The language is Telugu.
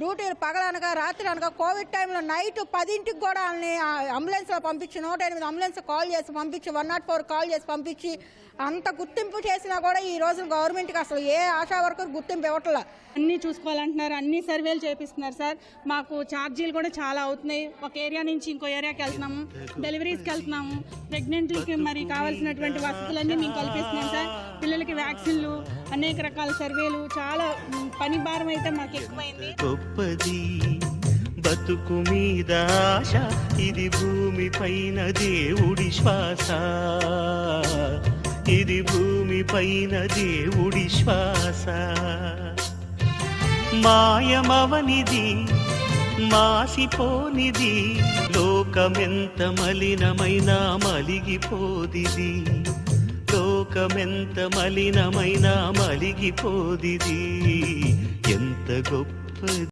డ్యూటీలు పగలనగా రాత్రి అనగా కోవిడ్ టైంలో నైట్ పదింటికి కూడా వాళ్ళని ఆ అంబులెన్స్లో పంపించి నూట ఎనిమిది అంబులెన్స్ కాల్ చేసి పంపించి వన్ నాట్ ఫోర్ కాల్ చేసి పంపించి అంత గుర్తింపు చేసినా కూడా ఈ రోజు గవర్నమెంట్కి అసలు ఏ ఆశా వర్కర్ గుర్తింపు ఇవ్వట్లే. అన్నీ చూసుకోవాలంటున్నారు అన్ని సర్వేలు చేపిస్తున్నారు సార్. మాకు ఛార్జీలు కూడా చాలా అవుతున్నాయి. ఒక ఏరియా నుంచి ఇంకో ఏరియాకి వెళ్తున్నాము. డెలివరీస్కి వెళ్తున్నాము. ప్రెగ్నెంట్లకి మరి కావాల్సినటువంటి వసతులన్నీ మేము కల్పిస్తున్నాం సార్. అనేక రకాల సర్వేలు చాలా పని భారం అయితే మాకు ఎక్కువైంది. గొప్పది బతుకు మీద ఆశ ఇది భూమి పైన దేవుడి శ్వాస. ఇది భూమి పైన దేవుడి శ్వాస. మాయమవనిది మాసిపోనిది లోకమెంత మలినమైన మలిగిపోదిది. లోకమెంత మలినమైన మలిగిపోదిది. ఎంత గొప్పది.